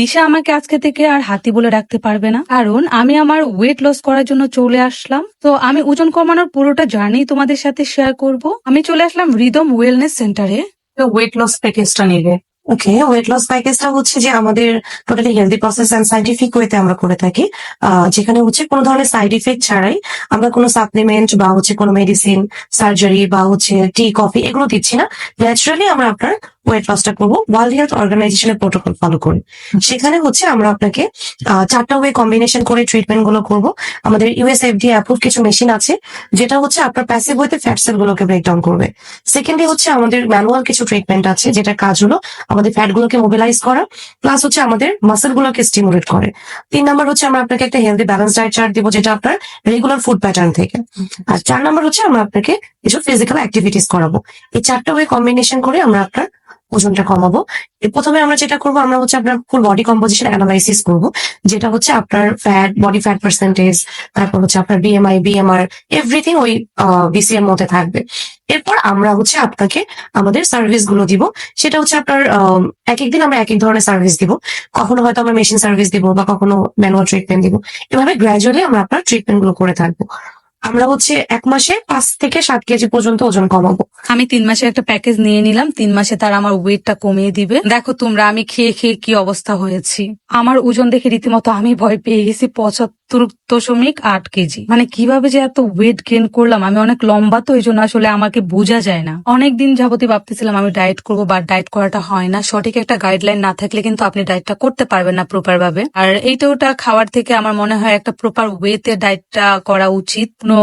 দিশা আমাকে আজকে থেকে আর হাতি বলে ডাকতে পারবে না। কারণ আমি আমার ওয়েট লস করার জন্য চলে আসলাম। তো আমি ওজন কমানোর পুরোটা জার্নি তোমাদের সাথে শেয়ার করব। আমি চলে আসলাম রিদম ওয়েলনেস সেন্টারে ওয়েট লস প্যাকেজটা নিবে ওকে ওয়েট লস প্যাকেজটা হচ্ছে যে আমাদের totally healthy process and scientific ওয়েতে আমরা করে থাকি। আহ, যেখানে হচ্ছে কোনো ধরনের সাইড ইফেক্ট ছাড়াই আমরা কোনো সাপ্লিমেন্ট বা হচ্ছে কোনো মেডিসিন সার্জারি বা হচ্ছে টি কফি এগুলো দিচ্ছি না। ন্যাচারালি আমরা আপনার ওয়েট লসটা করব। ওয়ার্ল্ড হেলথ অর্গানাইজেশনের প্রোটোকল ফলো করে সেখানে হচ্ছে আমরা আপনাকে চারটা ওয়ে কম্বিনেশন করে ট্রিটমেন্টগুলো করব। আমাদের ইউএস এফডিএ অ্যাপ্রুভ কিছু মেশিন আছে যেটা হচ্ছে আপনার প্যাসিভ ওয়েতে ফ্যাট সেল গুলোকে ব্রেকডাউন করবে। সেকেন্ডলি হচ্ছে আমাদের ম্যানুয়াল কিছু ট্রিটমেন্ট আছে যেটা কাজ হলো আমাদের ফ্যাট গুলোকে মোবিলাইজ করা প্লাস হচ্ছে আমাদের মাসেল গুলোকে স্টিমুলেট করে। তিন নাম্বার হচ্ছে আমরা আপনাকে একটা হেলদি ব্যালেন্স ডায়েট চার্ট দিব যেটা আপনার রেগুলার ফুড প্যাটার্ন থেকে। আর চার নাম্বার হচ্ছে আমরা আপনাকে কিছু ফিজিক্যাল অ্যাক্টিভিটিস করাবো। এই চারটা ওয়ে কম্বিনেশন করে আমরা আপনার ওজনটা কমাবো। প্রথমে আমরা যেটা করব, আমরা হচ্ছে আপনার ফুল বডি কম্পোজিশন অ্যানালাইসিস করব, যেটা হচ্ছে আপনার ফ্যাট বডি ফ্যাট পার্সেন্টেজ তারপর হচ্ছে আপনার বিএমআই বিএমআর এভরিথিং ওই বিসি এর মধ্যে থাকবে। এরপর আমরা হচ্ছে আপনাকে আমাদের সার্ভিসগুলো দিব। সেটা হচ্ছে আপনার এক এক দিন আমরা এক এক ধরনের সার্ভিস দিব। কখনো হয়তো আমরা মেশিন সার্ভিস দিব বা কখনো ম্যানুয়াল ট্রিটমেন্ট দিব। এভাবে গ্রাজুয়ালি আমরা আপনার ট্রিটমেন্টগুলো করে থাকব। আমরা হচ্ছে এক মাসে পাঁচ থেকে সাত কেজি পর্যন্ত ওজন কমাবো। আমি তিন মাসের একটা প্যাকেজ নিয়ে নিলাম, তিন মাসে তার আমার ওয়েটটা কমিয়ে দিবে। দেখো তোমরা, আমি খেয়ে খেয়ে কি অবস্থা হয়েছি। আমার ওজন দেখে রীতিমতো আমি ভয় পেয়ে গেছি, পঁচাত্তর দশমিক আট কেজি। মানে কীভাবে যে এত ওয়েট গেন করলাম? আমি অনেক লম্বা তো, এই জন্য আসলে আমাকে বোঝা যায় না। অনেক দিন যাবতই ভাবতেছিলাম আমি ডায়েট করব বা ডায়েট করাটা হয় না। সঠিক একটা গাইডলাইন না থাকলে কিন্তু আপনি ডায়েটটা করতে পারবেন না প্রপার ভাবে আর এইটা ওটা খাওয়ার থেকে আমার মনে হয় একটা প্রপার ওয়েতে ডায়েটটা করা উচিত। কোনো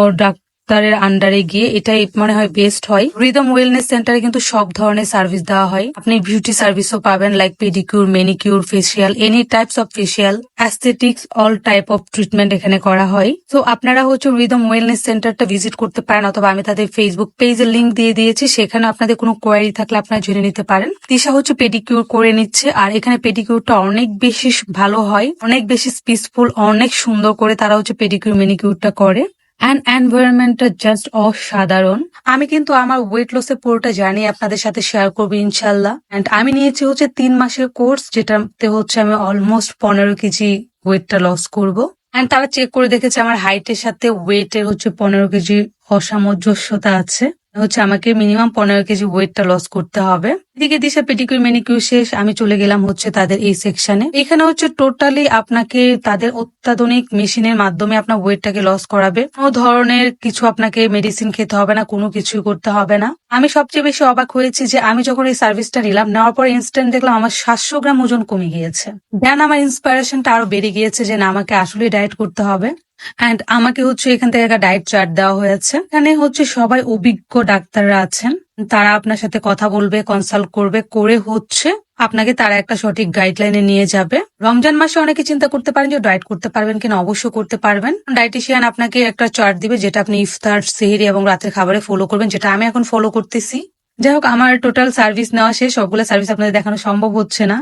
ডাক্তারের আন্ডারে গিয়ে এটাই মনে হয় বেস্ট হয়। রিদম ওয়েলনেস সেন্টারে কিন্তু সব ধরনের সার্ভিস দেওয়া হয়। আপনি বিউটি সার্ভিসও পাবেন like pedicure manicure facial any types of facial aesthetics all type of treatment এখানে করা হয়। তো আপনারা হচ্ছে রিদম ওয়েলনেস সেন্টারটা ভিজিট করতে পারেন, অথবা আমি তাদের ফেসবুক পেজের লিঙ্ক দিয়ে দিয়েছি, সেখানে আপনাদের কোনো কোয়ারি থাকলে আপনারা জেনে নিতে পারেন। দিশা হচ্ছে পেডিকিউর করে নিচ্ছে, আর এখানে পেডিকিউরটা অনেক বেশি ভালো হয়, অনেক বেশি পিসফুল অনেক সুন্দর করে তারা হচ্ছে পেডিকিউর মেনিকিউরটা করে। অ্যান্ড এনভায়রনমেন্টটা জাস্ট অসাধারণ। আমি কিন্তু আমার ওয়েট এর পুরোটা জানি আপনাদের সাথে শেয়ার করব ইনশাল্লাহ অ্যান্ড আমি নিয়েছি হচ্ছে তিন মাসের কোর্স যেটাতে হচ্ছে আমি অলমোস্ট পনেরো কেজি ওয়েটটা লস করব। অ্যান্ড তারা চেক করে দেখেছে আমার হাইটের সাথে ওয়েটের হচ্ছে পনেরো কেজি অসামঞ্জস্যতা আছে। হচ্ছে আমাকে মিনিমাম পনেরো কেজি ওয়েটটা লস করতে হবে। এদিকে দিশা পেটিকিউর মেনিকিউর শেষ, আমি চলে গেলাম হচ্ছে তাদের এই সেকশনে এখানে হচ্ছে টোটালি আপনাকে তাদের অত্যাধুনিক মেশিনের মাধ্যমে আপনার ওয়েটটাকে লস করাবে। কোনো ধরনের কিছু আপনাকে মেডিসিন খেতে হবে না, কোনো কিছুই করতে হবে না। আমি সবচেয়ে বেশি অবাক হয়েছি যে আমি যখন এই সার্ভিসটা নিলাম, নেওয়ার পর ইনস্ট্যান্ট দেখলাম আমার সাতশো গ্রাম ওজন কমে গিয়েছে। দেন আমার ইন্সপিরেশনটা আরও বেড়ে গিয়েছে যে না, আমাকে আসলে ডায়েট করতে হবে। অ্যান্ড আমাকে হচ্ছে এখান থেকে একটা ডায়েট চার্ট দেওয়া হয়েছে। এখানে হচ্ছে সবাই অভিজ্ঞ ডাক্তাররা আছেন। তারা আপনার সাথে কথা বলবে কনসাল্ট করবে, করে হচ্ছে আপনাকে তারা একটা সঠিক গাইডলাইনে নিয়ে যাবে। রমজান মাসে অনেকে চিন্তা করতে পারেন যে ডায়েট করতে পারবেন কিনা? অবশ্য করতে পারবেন। ডায়েটিশিয়ান আপনাকে একটা চার্ট দিবে যেটা আপনি ইফতার, সেহেরি এবং রাতের খাবারে ফলো করবেন, যেটা আমি এখন ফলো করতেছি। যাই হোক, আমার টোটাল সার্ভিস নেওয়া শেষ। সবগুলো সার্ভিস আপনাদের দেখানো সম্ভব হচ্ছে না।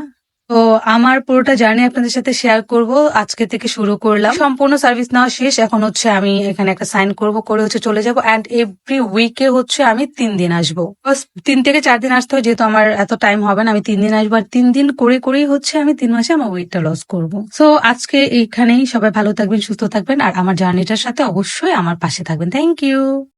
তো আমার পুরোটা জার্নি আপনাদের সাথে শেয়ার করব। আজকে থেকে শুরু করলাম। সম্পূর্ণ সার্ভিস নেওয়া শেষ। এখন হচ্ছে আমি এখানে একটা সাইন করব, করে হচ্ছে চলে যাব। অ্যান্ড এভরি উইকে হচ্ছে আমি তিন দিন আসব। তিন থেকে চার দিন আসতে হয়, যেহেতু আমার এত টাইম হবে না, আমি তিন দিন আসব। আর তিন দিন করে করেই হচ্ছে আমি তিন মাসে আমার ওয়েটটা লস করব। সো আজকে এইখানেই সবাই ভালো থাকবেন, সুস্থ থাকবেন। আর আমার জার্নিটার সাথে অবশ্যই আমার পাশে থাকবেন। Thank you